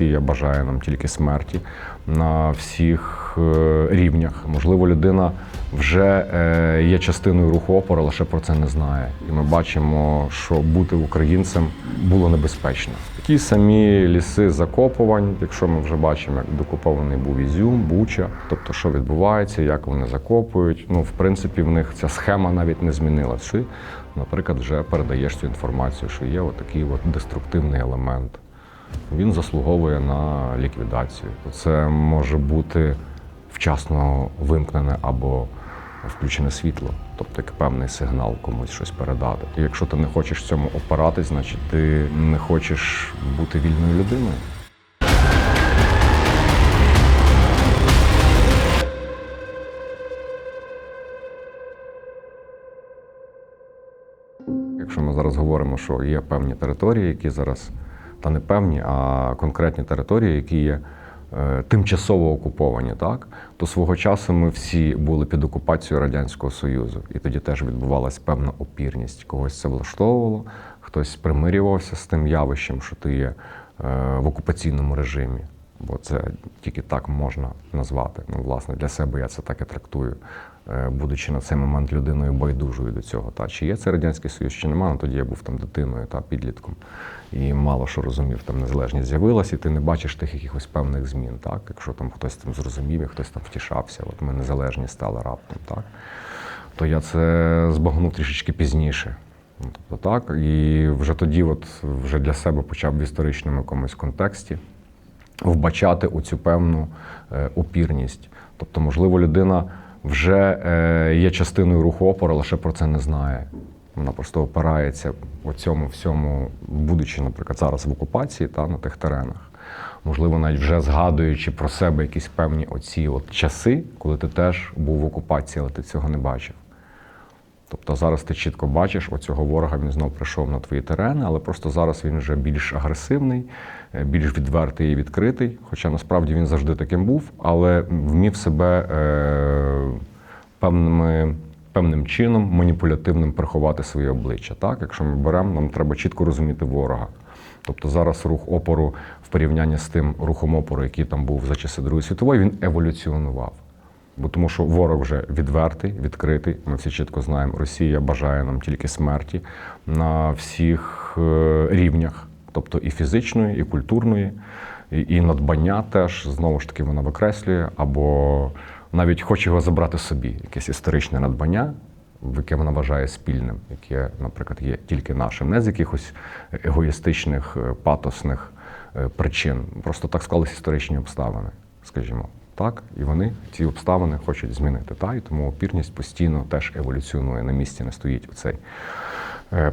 Росія бажає нам тільки смерті на всіх е, рівнях. Можливо, людина вже е, є частиною руху опору, лише про це не знає. І ми бачимо, що бути українцем було небезпечно. Ті самі ліси закопувань, якщо ми вже бачимо, як докупований був Ізюм, Буча, тобто що відбувається, як вони закопують. Ну, в принципі, в них ця схема навіть не змінилася. Наприклад, вже передаєш цю інформацію, що є отакий от деструктивний елемент. Він заслуговує на ліквідацію. Це може бути вчасно вимкнене або включене світло, тобто як певний сигнал комусь щось передати. І якщо ти не хочеш цьому опиратись, значить ти не хочеш бути вільною людиною. Якщо ми зараз говоримо, що є певні території, які зараз, та не певні, а конкретні території, які є е, тимчасово окуповані, так, то свого часу ми всі були під окупацією Радянського Союзу. І тоді теж відбувалася певна опірність. Когось це влаштовувало, хтось примирювався з тим явищем, що ти є е, в окупаційному режимі. Бо це тільки так можна назвати. Ну, власне, для себе я це так і трактую, будучи на цей момент людиною байдужою до цього. Та чи є це радянський союз, чи немає, ну, тоді я був там дитиною та підлітком і мало що розумів, там незалежність з'явилася, і ти не бачиш тих якихось певних змін. Так, якщо там хтось там зрозумів, і хтось там втішався, от ми незалежні стали раптом, так то я це збагнув трішечки пізніше. Ну, Тобто так, і вже тоді, от вже для себе почав в історичному якомусь контексті вбачати оцю певну е, опірність. Тобто, можливо, людина вже е, є частиною руху опору, лише про це не знає. Вона просто опирається у цьому всьому, будучи, наприклад, зараз в окупації та на тих теренах. Можливо, навіть вже згадуючи про себе якісь певні оці от часи, коли ти теж був в окупації, але ти цього не бачив. Тобто зараз ти чітко бачиш, оцього ворога він знов прийшов на твої терени, але просто зараз він вже більш агресивний, більш відвертий і відкритий. Хоча насправді він завжди таким був, але вмів себе е, певними, певним чином маніпулятивним приховати своє обличчя. Так? Якщо ми беремо, нам треба чітко розуміти ворога. Тобто зараз рух опору в порівнянні з тим рухом опору, який там був за часи Другої світової, він еволюціонував. Бо тому що ворог вже відвертий, відкритий. Ми всі чітко знаємо, Росія бажає нам тільки смерті на всіх е, рівнях, тобто і фізичної, і культурної, і, і надбання теж знову ж таки вона викреслює, або навіть хоче його забрати собі, якесь історичне надбання, яке вона вважає спільним, яке, наприклад, є тільки нашим, не з якихось егоїстичних, е, патосних е, причин. Просто так склались історичні обставини, скажімо. Так, і вони ці обставини хочуть змінити. Та? І тому опірність постійно теж еволюціонує. На місці не стоїть оцей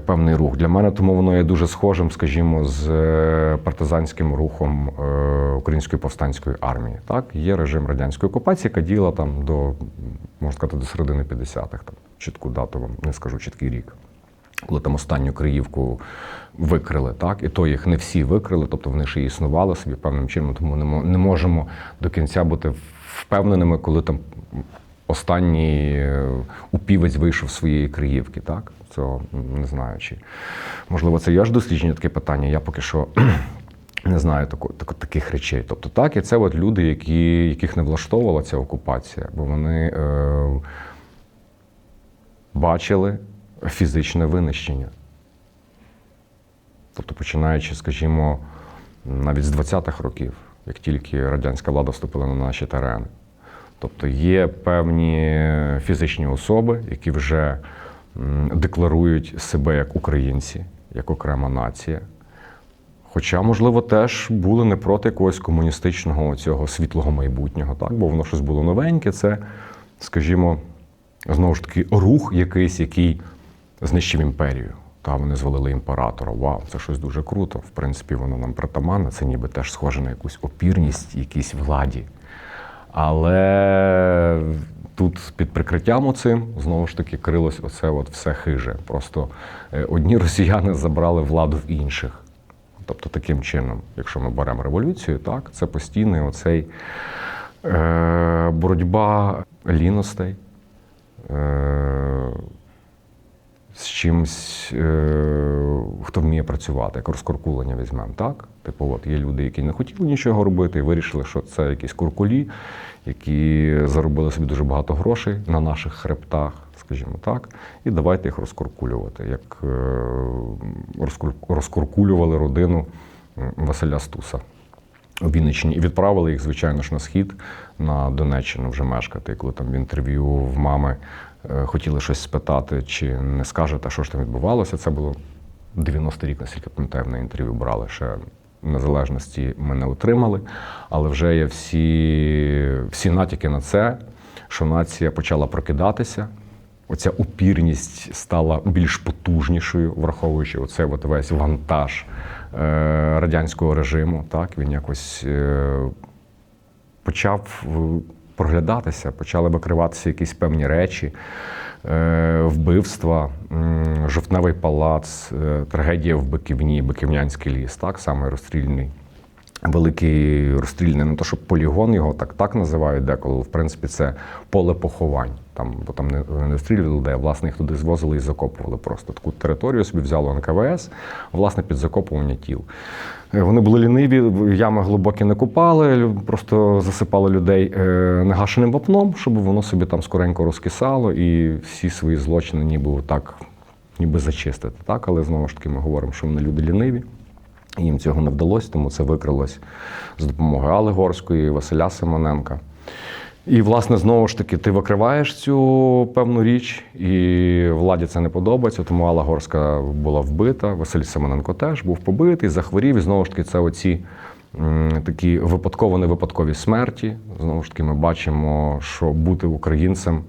певний рух. Для мене тому воно є дуже схожим, скажімо, з е, партизанським рухом е, Української повстанської армії. Так, є режим радянської окупації, яка діяла там до, можна сказати, до середини 50-х. Там чітку дату вам не скажу чіткий рік. Коли там останню Криївку викрили, так і то їх не всі викрили, тобто вони ще існували собі певним чином, тому не можемо до кінця бути впевненими, коли там останній е, упівець вийшов з своєї Криївки. Так цього не знаю, чи можливо це є ж дослідження таке питання. Я поки що. Не знаю тако, тако, таких речей. Тобто, так, і це от люди, які, яких не влаштовувала ця окупація, бо вони е, бачили фізичне винищення. Тобто, починаючи, скажімо, навіть з 20-х років, як тільки радянська влада вступила на наші терени. Тобто є певні фізичні особи, які вже декларують себе як українці, як окрема нація. Хоча, можливо, теж були не проти якогось комуністичного цього світлого майбутнього, так? бо воно щось було новеньке. Це, скажімо, знову ж таки, рух якийсь, який знищив імперію. Та вони звалили імператора. Вау, це щось дуже круто. В принципі, воно нам притаманне, це ніби теж схоже на якусь опірність якійсь владі. Але тут під прикриттям оцим знову ж таки крилось оце от все хиже. Просто е, одні росіяни забрали владу в інших. Тобто таким чином, якщо ми беремо революцію, так, це постійний оцей е, боротьба ліностей, е, з чимсь, е, хто вміє працювати, як розкуркулення візьмемо, так? Типу, от є люди, які не хотіли нічого робити, і вирішили, що це якісь куркулі, які заробили собі дуже багато грошей на наших хребтах, скажімо так, і давайте їх розкуркулювати, як е, розкуркулювали родину Василя Стуса у Вінниччині і відправили їх, звичайно ж, на схід, на Донеччину вже мешкати. Коли там в інтерв'ю в мами хотіли щось спитати, чи не скажете, що ж там відбувалося, це було 90 рік, наскільки пам'ятаю, на інтерв'ю брали ще. Незалежності ми не отримали, але вже є всі, всі натяки на це, що нація почала прокидатися. Оця упірність стала більш потужнішою, враховуючи оцей от весь вантаж е, радянського режиму. Так, він якось е, почав е, проглядатися, почали викриватися якісь певні речі, е, вбивства, жовтневий палац, е, трагедія в Биківні, Биківнянський ліс, так, само розстрільний. Великий розстрільний, не то, що полігон його так так називають деколи. В принципі, це поле поховань. Там, бо там не, не розстрілювали людей, а власне їх туди звозили і закопували просто. Таку територію собі взяло НКВС, власне, під закопування тіл. Е, Вони були ліниві, ями глибокі не купали, просто засипали людей е, негашеним вапном, щоб воно собі там скоренько розкисало і всі свої злочини ніби так, ніби зачистити. Так? Але знову ж таки ми говоримо, що вони люди ліниві. Їм цього не вдалося, тому це викрилось з допомогою Алли Горської, Василя Симоненка. І, власне, знову ж таки, ти викриваєш цю певну річ, і владі це не подобається, тому Алла Горська була вбита, Василь Симоненко теж був побитий, захворів. І знову ж таки, це оці такі випадково-невипадкові смерті. Знову ж таки, ми бачимо, що бути українцем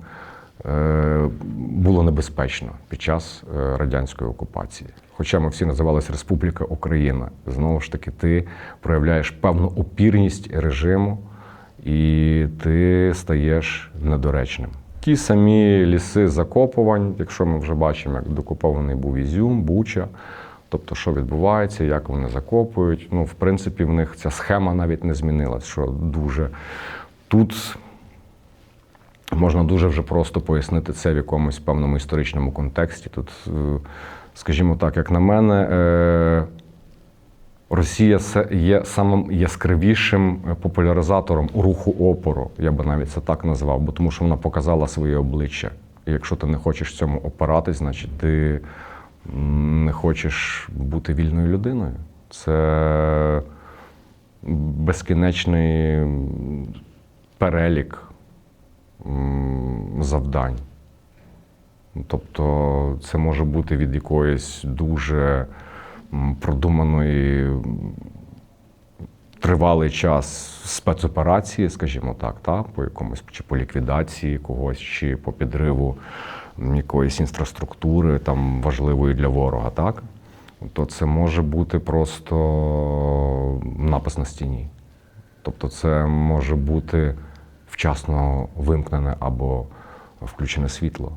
е, було небезпечно під час е, радянської окупації. Хоча ми всі називалися Республіка Україна. Знову ж таки, ти проявляєш певну опірність режиму, і ти стаєш недоречним. Ті самі ліси закопувань, якщо ми вже бачимо, як докупований був Ізюм, Буча. Тобто, що відбувається, як вони закопують. Ну, в принципі, в них ця схема навіть не змінилась, що дуже тут можна дуже вже просто пояснити це в якомусь певному історичному контексті. Тут, е, скажімо так, як на мене, е, Росія є самим яскравішим е, популяризатором руху опору, я би навіть це так назвав, бо тому що вона показала своє обличчя. І якщо ти не хочеш цьому опиратись, значить ти не хочеш бути вільною людиною. Це безкінечний перелік завдань. Тобто це може бути від якоїсь дуже продуманої тривалий час спецоперації, скажімо так, та, по якомусь чи по ліквідації когось, чи по підриву якоїсь інфраструктури там важливої для ворога, так? То це може бути просто напис на стіні. Тобто, це може бути вчасно вимкнене або включене світло.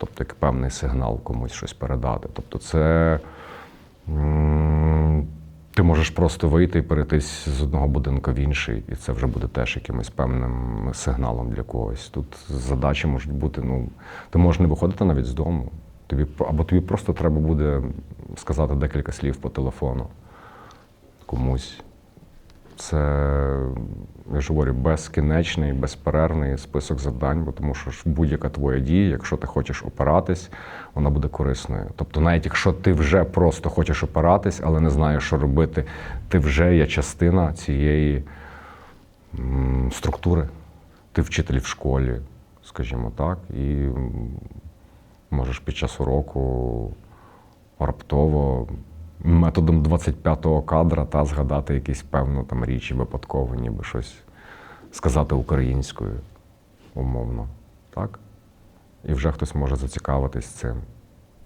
Тобто, як певний сигнал комусь щось передати. Тобто, це ти можеш просто вийти і перейти з одного будинку в інший, і це вже буде теж якимось певним сигналом для когось. Тут задачі можуть бути, ну, ти можеш не виходити навіть з дому. Тобі, або тобі просто треба буде сказати декілька слів по телефону комусь. Це, я ж говорю, безкінечний, безперервний список завдань, бо тому що ж будь-яка твоя дія, якщо ти хочеш опиратись, вона буде корисною. Тобто, навіть якщо ти вже просто хочеш опиратись, але не знаєш, що робити, ти вже є частина цієї структури. Ти вчитель в школі, скажімо так, і можеш під час уроку раптово методом 25-го кадра та згадати якісь певну там річ випадково, ніби щось сказати українською, умовно. Так? І вже хтось може зацікавитись цим.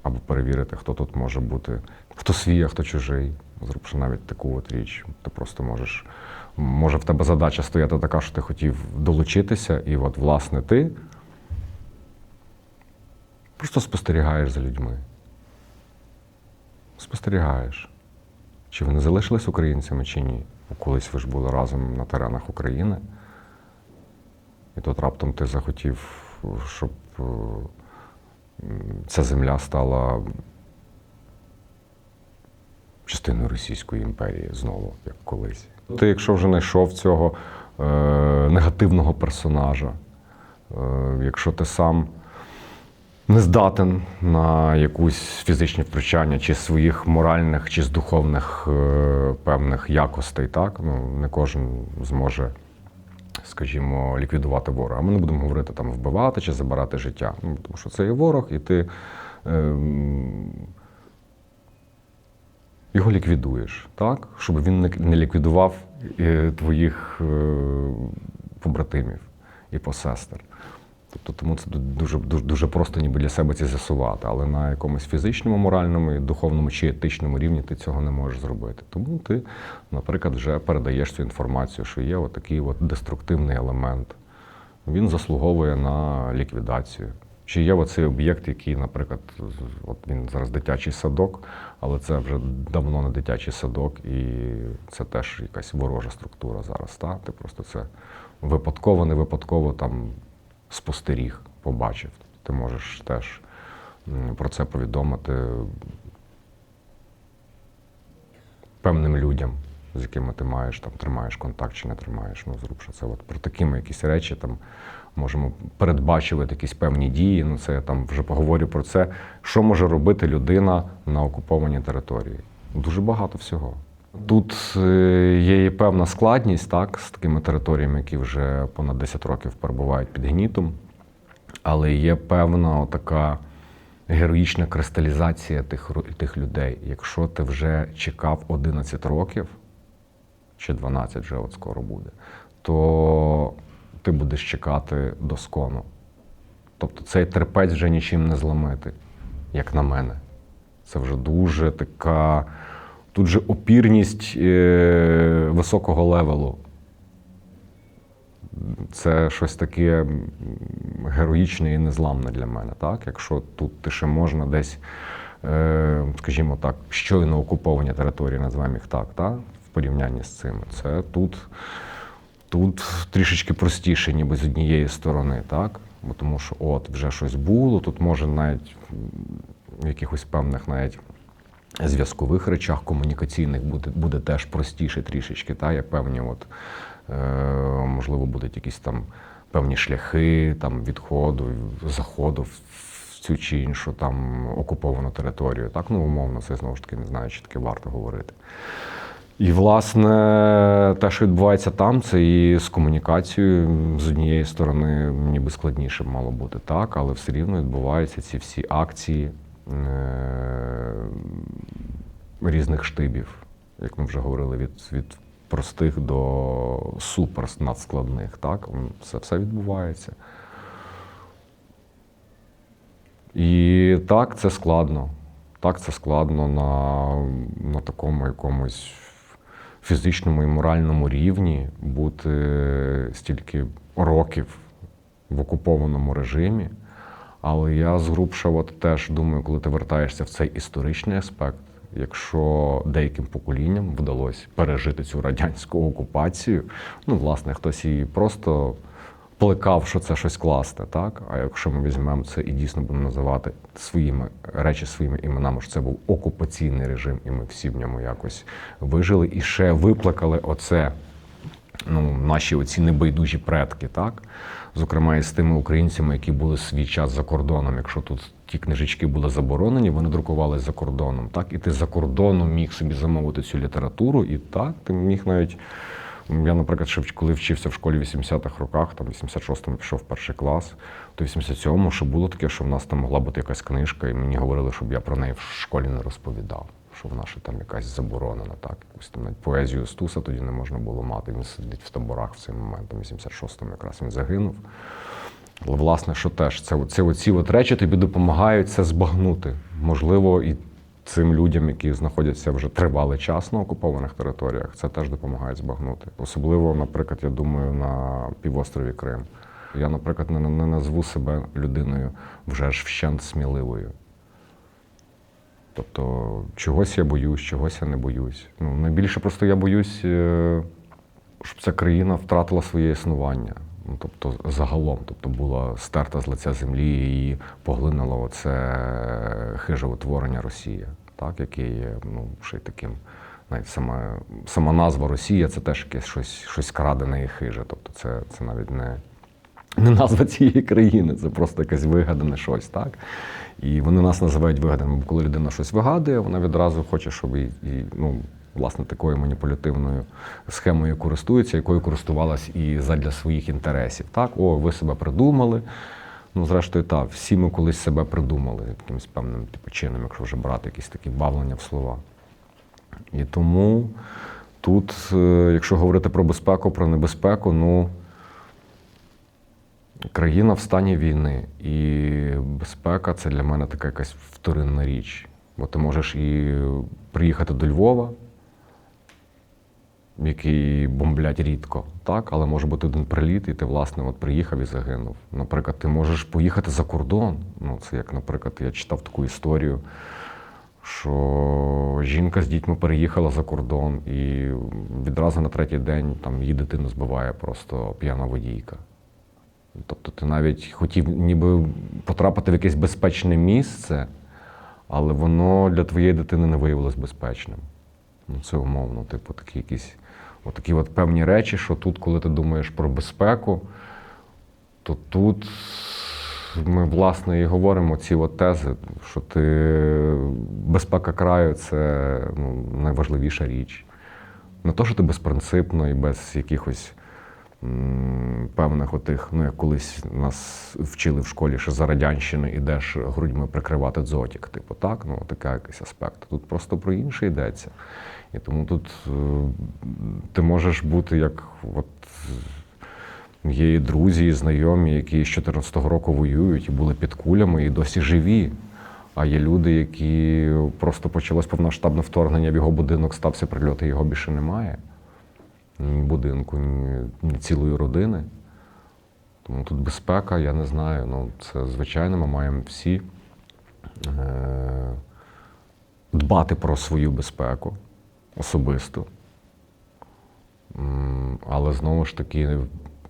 Або перевірити, хто тут може бути, хто свій, а хто чужий. Зробивши навіть таку от річ. Ти просто можеш. Може, в тебе задача стояти така, що ти хотів долучитися, і от, власне, ти просто спостерігаєш за людьми спостерігаєш, чи вони залишились українцями, чи ні. Бо колись ви ж були разом на теренах України. І тут раптом ти захотів, щоб е, ця земля стала частиною Російської імперії знову, як колись. Ти, якщо вже знайшов цього е, негативного персонажа, е, якщо ти сам не здатен на якусь фізичне втручання чи своїх моральних, чи з духовних е, певних якостей, так? Ну, не кожен зможе, скажімо, ліквідувати ворога. Ми не будемо говорити там вбивати чи забирати життя. Ну, тому що це є ворог, і ти. ем, його ліквідуєш, так? Щоб він не- не ліквідував е, твоїх е, побратимів і посестер. Тобто тому це дуже, дуже, дуже просто ніби для себе це з'ясувати, але на якомусь фізичному, моральному, духовному чи етичному рівні ти цього не можеш зробити. Тому ти, наприклад, вже передаєш цю інформацію, що є отакий от деструктивний елемент. Він заслуговує на ліквідацію. Чи є оцей об'єкт, який, наприклад, от він зараз дитячий садок, але це вже давно не дитячий садок, і це теж якась ворожа структура зараз. Та? Ти просто це випадково, не випадково там спостеріг, побачив. Ти можеш теж про це повідомити певним людям, з якими ти маєш там тримаєш контакт чи не тримаєш. Ну, зруб, що це от про такими якісь речі там можемо передбачувати якісь певні дії. Ну, це я там вже поговорю про це. Що може робити людина на окупованій території? Дуже багато всього. Тут е, є і певна складність, так, з такими територіями, які вже понад 10 років перебувають під гнітом, але є певна така героїчна кристалізація тих, тих людей. Якщо ти вже чекав 11 років, чи 12 вже от скоро буде, то ти будеш чекати до скону. Тобто цей терпець вже нічим не зламити, як на мене. Це вже дуже така. Тут же опірність е, високого левелу. Це щось таке героїчне і незламне для мене. Так? Якщо тут ти ще можна десь, е, скажімо так, щойно окуповані території, називаємо їх так, так? в порівнянні з цим, це тут, тут трішечки простіше, ніби з однієї сторони, так? Бо тому що от вже щось було, тут може навіть якихось певних навіть зв'язкових речах комунікаційних буде, буде теж простіше трішечки. Та? Є певні, от, е, можливо, будуть якісь там певні шляхи там, відходу, заходу в цю чи іншу там окуповану територію. Так, ну умовно, це знову ж таки не знаю, чи таке варто говорити. І, власне, те, що відбувається там, це і з комунікацією з однієї сторони ніби складніше мало бути так, але все рівно відбуваються ці всі акції різних штибів, як ми вже говорили, від, від простих до супер надскладних. Так? Це все відбувається. І так, це складно. Так, це складно на, на такому якомусь фізичному і моральному рівні бути стільки років в окупованому режимі. Але я згрубше от теж думаю, коли ти вертаєшся в цей історичний аспект, якщо деяким поколінням вдалося пережити цю радянську окупацію, ну, власне, хтось і просто плекав, що це щось класне, так? А якщо ми візьмемо це і дійсно будемо називати своїми речі своїми іменами, що це був окупаційний режим, і ми всі в ньому якось вижили і ще виплекали оце ну, наші оці небайдужі предки, так? Зокрема, і з тими українцями, які були свій час за кордоном. Якщо тут ті книжечки були заборонені, вони друкувалися за кордоном. Так? І ти за кордоном міг собі замовити цю літературу, і так, ти міг навіть. Я, наприклад, ще коли вчився в школі в 80-х роках, там в 86-му пішов перший клас, то в 87-му ще було таке, що в нас там могла бути якась книжка, і мені говорили, щоб я про неї в школі не розповідав. Що вона ще там якась заборонена, так. Якусь там навіть поезію Стуса тоді не можна було мати. Він сидить в таборах в цей момент, там 86-му якраз він загинув. Але, власне, що теж, це, це оці от речі тобі допомагають це збагнути. Можливо, і цим людям, які знаходяться вже тривалий час на окупованих територіях, це теж допомагає збагнути. Особливо, наприклад, я думаю, на півострові Крим. Я, наприклад, не, не назву себе людиною вже ж вщент сміливою. Тобто, чогось я боюсь, чогось я не боюсь. Ну, найбільше просто я боюсь, е, щоб ця країна втратила своє існування. Ну, тобто загалом, тобто була стерта з лиця землі і поглинуло оце хиже утворення Росія, так, яке є ну, ще й таким. Навіть сама, сама назва Росія це теж якесь щось, щось крадене і хиже. Тобто це, це навіть не, не назва цієї країни, це просто якесь вигадане щось, так? І вони нас називають вигаданими. Бо коли людина щось вигадує, вона відразу хоче, щоб і, і ну, власне такою маніпулятивною схемою користується, якою користувалась і задля своїх інтересів. Так, о, ви себе придумали. Ну, зрештою, так, всі ми колись себе придумали якимось певним типу, чином, якщо вже брати якісь такі бавлення в слова. І тому тут, е, якщо говорити про безпеку, про небезпеку, ну країна в стані війни. І безпека це для мене така якась вторинна річ. Бо ти можеш і приїхати до Львова, який бомблять рідко, так, але може бути один приліт, і ти, власне, от приїхав і загинув. Наприклад, ти можеш поїхати за кордон. Ну, це як, наприклад, я читав таку історію, що жінка з дітьми переїхала за кордон, і відразу на третій день там її дитину збиває просто п'яна водійка. Тобто ти навіть хотів ніби потрапити в якесь безпечне місце, але воно для твоєї дитини не виявилось безпечним. Ну, це умовно, типу, такі якісь отакі от певні речі, що тут, коли ти думаєш про безпеку, то тут ми, власне, і говоримо ці от тези, що ти безпека краю це ну, найважливіша річ. Не то, що ти безпринципно і без якихось певних отих, ну як колись нас вчили в школі, що за радянщини ідеш грудьми прикривати дзотік. Типу, так, ну такий якийсь аспект. Тут просто про інше йдеться. І тому тут е, ти можеш бути як от. Є і друзі, і знайомі, які з 14-го року воюють і були під кулями, і досі живі. А є люди, які просто почалось повноштабне вторгнення в його будинок, стався прильот, і його більше немає. Ні будинку, ні, цілої родини. Тому тут безпека, я не знаю. Ну, це звичайно, ми маємо всі е- дбати про свою безпеку особисто. Але знову ж таки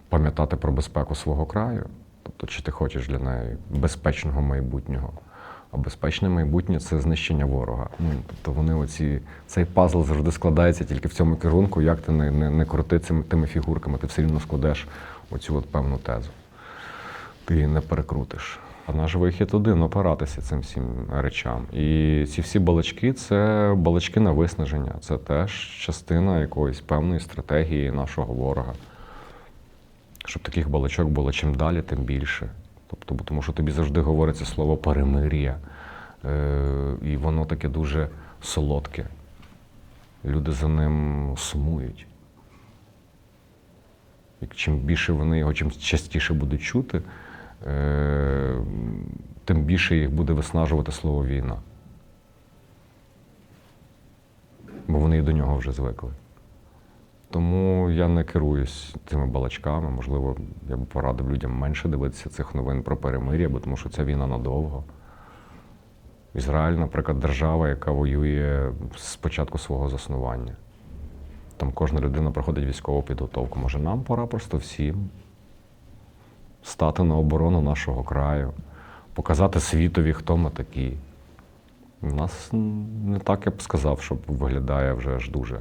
пам'ятати про безпеку свого краю. Тобто, чи ти хочеш для неї безпечного майбутнього. А безпечне майбутнє це знищення ворога. Ну, тобто вони оці, цей пазл завжди складається тільки в цьому керунку, як ти не, не, не крути цими тими фігурками, ти все рівно складеш оцю от певну тезу. Ти її не перекрутиш. А наш вихід один опиратися цим всім речам. І ці всі балачки це балачки на виснаження. Це теж частина якоїсь певної стратегії нашого ворога. Щоб таких балачок було чим далі, тим більше. Тобто, тому що тобі завжди говориться слово перемир'я. Е, і воно таке дуже солодке. Люди за ним сумують. І чим більше вони його, чим частіше будуть чути, е, тим більше їх буде виснажувати слово війна. Бо вони і до нього вже звикли. Тому я не керуюсь цими балачками. Можливо, я б порадив людям менше дивитися цих новин про перемир'я, бо тому що ця війна надовго. Ізраїль, наприклад, держава, яка воює з початку свого заснування. Там кожна людина проходить військову підготовку. Може, нам пора просто всім стати на оборону нашого краю, показати світові, хто ми такі. У нас не так я б сказав, що виглядає вже аж дуже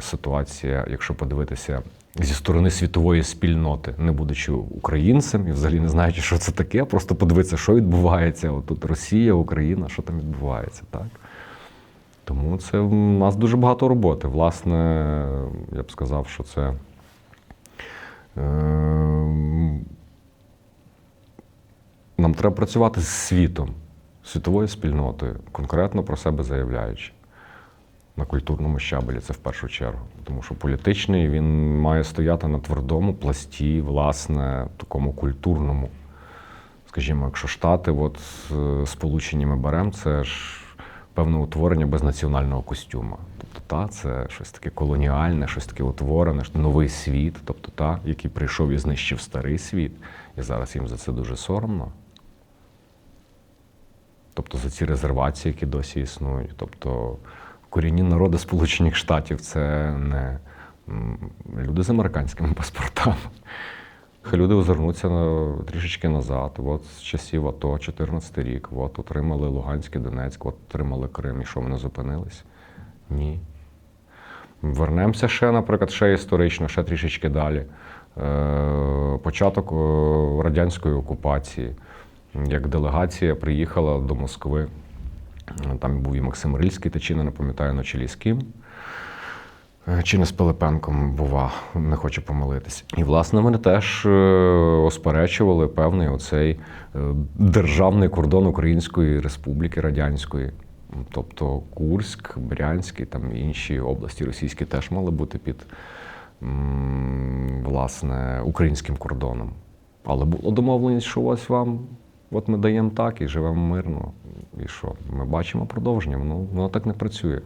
ситуація, якщо подивитися зі сторони світової спільноти, не будучи українцем і взагалі не знаючи, що це таке, просто подивитися, що відбувається. От тут Росія, Україна, що там відбувається, так? Тому це в нас дуже багато роботи. Власне, я б сказав, що це. Е, нам треба працювати з світом, світовою спільнотою, конкретно про себе заявляючи. На культурному щабелі це в першу чергу. Тому що політичний він має стояти на твердому пласті, власне, такому культурному. Скажімо, якщо Штати, от е, сполучені ми беремо, це ж певне утворення без національного костюма. Тобто, та, це щось таке колоніальне, щось таке утворене, новий світ, тобто та, який прийшов і знищив старий світ. І зараз їм за це дуже соромно. Тобто за ці резервації, які досі існують. Тобто корінні народи Сполучених Штатів це не люди з американськими паспортами. Хай люди озирнуться трішечки назад. От з часів АТО, 14 рік, от отримали Луганськ і Донецьк, от отримали Крим. І що вони зупинились? Ні. Вернемося ще, наприклад, ще історично, ще трішечки далі. Е, Початок е, радянської окупації, як делегація приїхала до Москви. Там був і Максим Рильський Тичина, не пам'ятаю на чолі з ким. Е, Чи не з Пилипенком бува, не хочу помилитись. І, власне, вони теж е, осперечували певний оцей е, державний кордон Української Республіки Радянської. Тобто Курськ, Брянський, там інші області російські теж мали бути під власне українським кордоном. Але було домовленість, що ось вам, от ми даємо так і живемо мирно. І що? Ми бачимо продовження, воно, воно так не працює.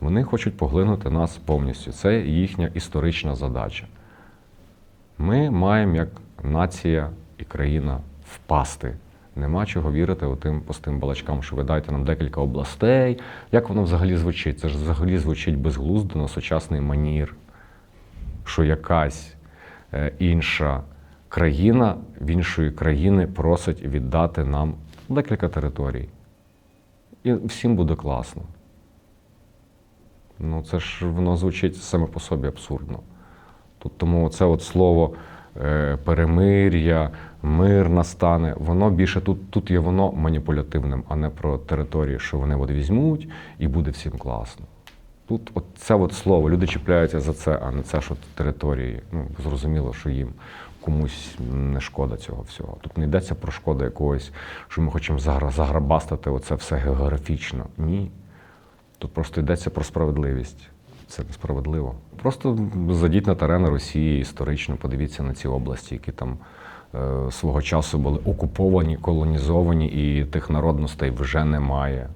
Вони хочуть поглинути нас повністю. Це їхня історична задача. Ми маємо як нація і країна впасти. Нема чого вірити отим пустим балачкам, що ви дайте нам декілька областей. Як воно взагалі звучить? Це ж взагалі звучить безглуздо на сучасний манір, що якась е, інша країна в іншої країни просить віддати нам декілька територій. І всім буде класно. Ну, це ж воно звучить саме по собі абсурдно. Тут тому це от слово е, перемир'я, мир настане, воно більше тут, тут є воно маніпулятивним, а не про території, що вони от візьмуть і буде всім класно. Тут от це от слово, люди чіпляються за це, а не це, що території. Ну, зрозуміло, що їм комусь не шкода цього всього. Тут не йдеться про шкоду якогось, що ми хочемо загра- заграбастати оце все географічно. Ні. Тут просто йдеться про справедливість. Це несправедливо. Просто зайдіть на терени Росії історично, подивіться на ці області, які там е, свого часу були окуповані, колонізовані, і тих народностей вже немає.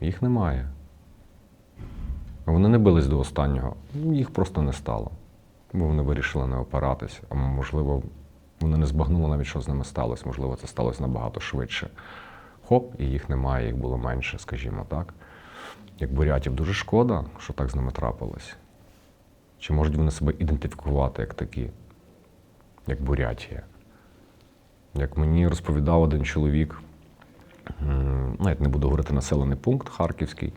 Їх немає. Вони не бились до останнього. Їх просто не стало. Бо вони вирішили не опиратися. А можливо, вони не збагнули навіть, що з ними сталося. Можливо, це сталося набагато швидше. Хоп, і їх немає, їх було менше, скажімо так. Як бурятів дуже шкода, що так з ними трапилось. Чи можуть вони себе ідентифікувати як такі, як Бурятія? Як мені розповідав один чоловік, навіть не буду говорити населений пункт Харківський.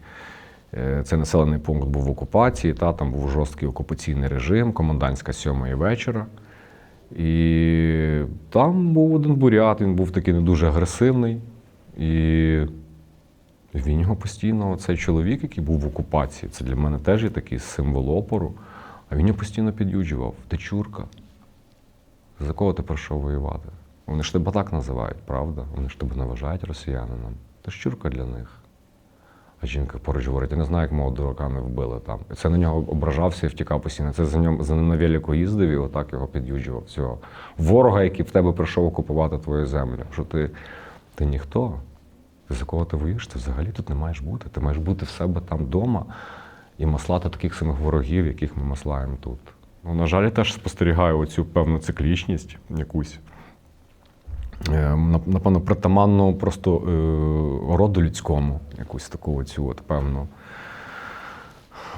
Е, Цей населений пункт був в окупації, та, там був жорсткий окупаційний режим, комендантська сьомої вечора. І там був один бурят, він був такий не дуже агресивний. І він його постійно, цей чоловік, який був в окупації, це для мене теж є такий символ опору, а він його постійно під'юджував. Ти чурка. За кого ти прийшов воювати? Вони ж тебе так називають, правда? Вони ж тебе не вважають росіянином. Ти чурка для них. А жінка поруч говорить, я не знаю, як мого дурака не вбили там. Це на нього ображався і втікав постійно. Це за ним за ним на велику їздив і отак його під'юджував. Цього ворога, який в тебе прийшов окупувати твою землю. Що ти, ти ніхто. Ти за кого ти воюєш? Ти взагалі тут не маєш бути. Ти маєш бути в себе там вдома і маслати таких самих ворогів, яких ми маслаємо тут. Ну, на жаль, я теж спостерігаю оцю певну циклічність якусь. Е, нап- Напевно, притаманну просто е, роду людському, якусь таку оцю от певну.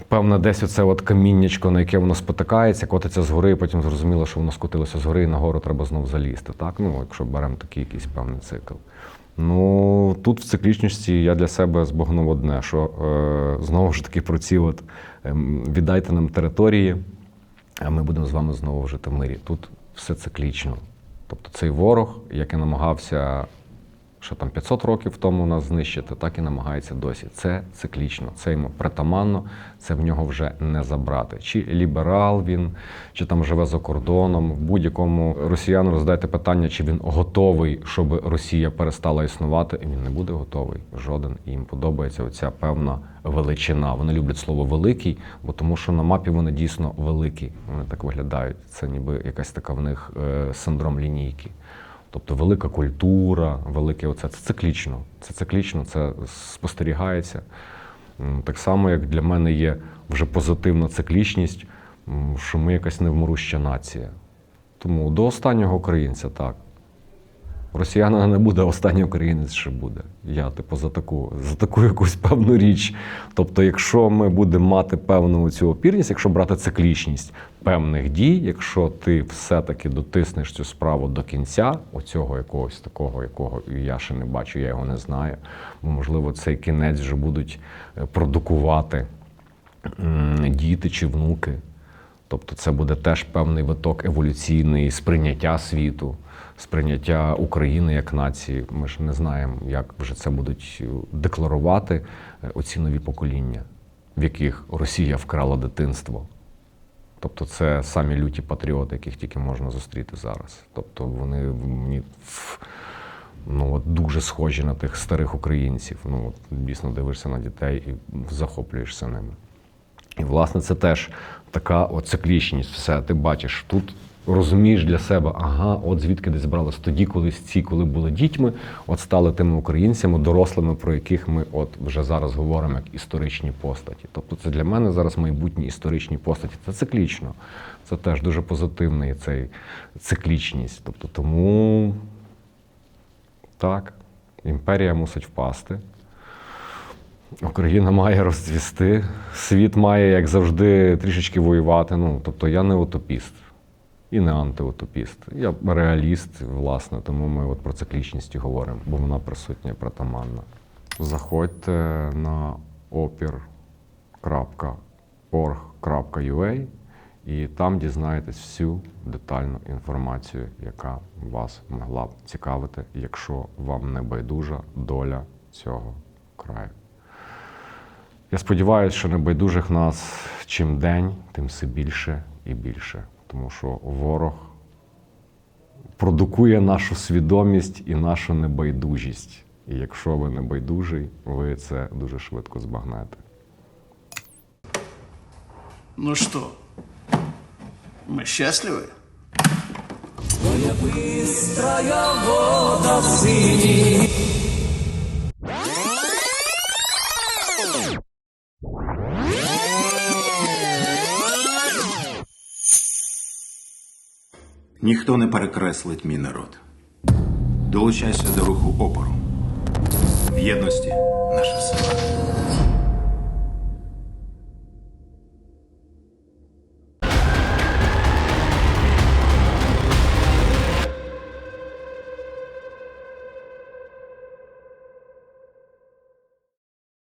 Певне, десь оце от каміннячко, на яке воно спотикається, котиться згори, і потім зрозуміло, що воно скотилося згори, і нагору треба знову залізти. Так? Ну, якщо беремо такий якийсь певний цикл. Ну, тут в циклічності я для себе збагнув одне, що е, знову ж таки про ці от ем, віддайте нам території, а ми будемо з вами знову жити в мирі. Тут все циклічно. Тобто цей ворог, який намагався що там 500 років тому нас знищити, так і намагається досі. Це циклічно, це йому притаманно, це в нього вже не забрати. Чи ліберал він, чи там живе за кордоном. Будь-якому росіяну роздайте питання, чи він готовий, щоб Росія перестала існувати, і він не буде готовий. Жоден. І їм подобається оця певна величина. Вони люблять слово великий, бо тому що на мапі вони дійсно великі. Вони так виглядають. Це ніби якась така в них е, синдром лінійки. Тобто велика культура, велике оце це циклічно. Це циклічно, це спостерігається. Так само, як для мене є вже позитивна циклічність, що ми якась невморуща нація. Тому до останнього українця так. Росіянина не буде, а останній українець ще буде. Я, типу, за таку, за таку якусь певну річ. Тобто, якщо ми будемо мати певну цю опірність, якщо брати циклічність певних дій, якщо ти все-таки дотиснеш цю справу до кінця, оцього якогось такого, якого я ще не бачу, я його не знаю. Бо, можливо, цей кінець вже будуть е, продукувати діти чи внуки. Тобто це буде теж певний виток еволюційний сприйняття світу, сприйняття України як нації. Ми ж не знаємо, як вже це будуть е, декларувати е, оці нові покоління, в яких Росія вкрала дитинство. Тобто це самі люті патріоти, яких тільки можна зустріти зараз. Тобто вони мені ну, дуже схожі на тих старих українців. Ну, от, дійсно дивишся на дітей і захоплюєшся ними. І, власне, це теж така от циклічність. Все, ти бачиш, тут розумієш для себе, ага, от звідки десь бралось тоді, колись ці, коли були дітьми, от стали тими українцями, дорослими, про яких ми от вже зараз говоримо як історичні постаті. Тобто це для мене зараз майбутні історичні постаті. Це циклічно. Це теж дуже позитивний цей циклічність. Тобто, тому так, імперія мусить впасти. Україна має розцвісти, світ має, як завжди, трішечки воювати. Ну, тобто я не утопіст і не антиутопіст. Я реаліст, власне, тому ми от про циклічність говоримо, бо вона присутня і притаманна. Заходьте на opir.org.ua і там дізнаєтесь всю детальну інформацію, яка вас могла б цікавити, якщо вам не байдужа доля цього краю. Я сподіваюся, що небайдужих нас чим день, тим все більше і більше. Тому що ворог продукує нашу свідомість і нашу небайдужість. І якщо ви небайдужий, ви це дуже швидко збагнете. Ну что, мы счастливы? Ніхто не перекреслить мій народ. Долучайся до руху опору. В єдності наша сила.